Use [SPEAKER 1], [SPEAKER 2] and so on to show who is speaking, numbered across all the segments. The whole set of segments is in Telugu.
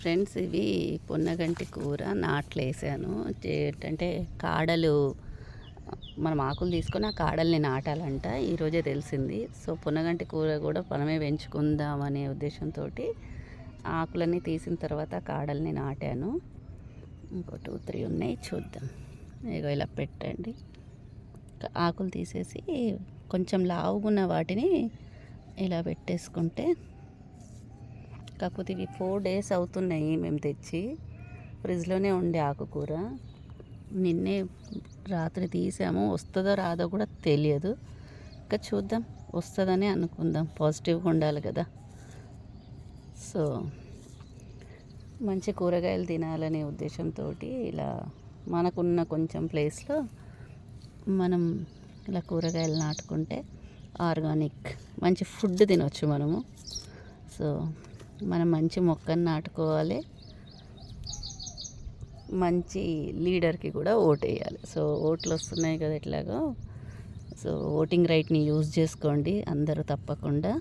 [SPEAKER 1] ఫ్రెండ్స్ ఇవి పొన్నగంటి కూర నాట్లు వేసాను ఏంటంటే కాడలు మనం ఆకులు తీసుకొని ఆ కాడల్ని నాటాలంట. ఈరోజే తెలిసింది. సో పొన్నగంటి కూర కూడా మనమే పెంచుకుందాం అనే ఉద్దేశంతో ఆకులన్నీ తీసిన తర్వాత కాడల్ని నాటాను. ఇంకో టూ త్రీ ఉన్నాయి చూద్దాం. ఇగో ఇలా పెట్టండి. ఆకులు తీసేసి కొంచెం లావుగున్న వాటిని ఇలా పెట్టేసుకుంటే కాకపోతే ఇవి ఫోర్ డేస్ అవుతున్నాయి మేము తెచ్చి. ఫ్రిడ్జ్లోనే ఉండే ఆకుకూర. నిన్నే రాత్రి తీసాము. వస్తుందో రాదో కూడా తెలియదు. ఇంకా చూద్దాం. వస్తుందని అనుకుందాం. పాజిటివ్గా ఉండాలి కదా. సో మంచి కూరగాయలు తినాలనే ఉద్దేశంతో ఇలా మనకున్న కొంచెం ప్లేస్లో మనం ఇలా కూరగాయలు నాటుకుంటే ఆర్గానిక్ మంచి ఫుడ్ తినొచ్చు మనము. సో మనం మంచి మొక్కను నాటుకోవాలి. మంచి లీడర్కి కూడా ఓటేయాలి వేయాలి. సో ఓట్లు వస్తున్నాయి కదా ఎట్లాగో. సో ఓటింగ్ రైట్ని యూజ్ చేసుకోండి. అందరూ తప్పకుండా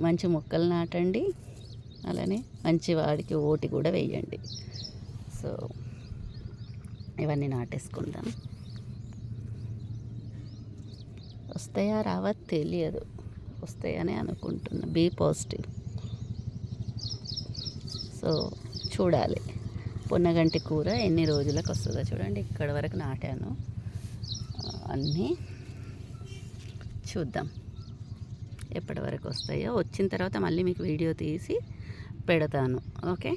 [SPEAKER 1] మంచి మొక్కలు నాటండి. అలానే మంచి వాడికి ఓటు కూడా వేయండి. సో ఇవన్నీ నాటేసుకుందాం. వస్తాయా? రావా? తెలియదు. వస్తాయని అనుకుంటున్నా. Be positive. సో చూడాలి. పొన్నగంటి కూర ఎన్ని రోజులకు వస్తుందో చూడండి. ఇక్కడ వరకు నాటాను. అన్నీ చూద్దాం. ఎప్పటి వరకు వస్తాయో. వచ్చిన తర్వాత మళ్ళీ మీకు వీడియో తీసి పెడతాను. ఓకే?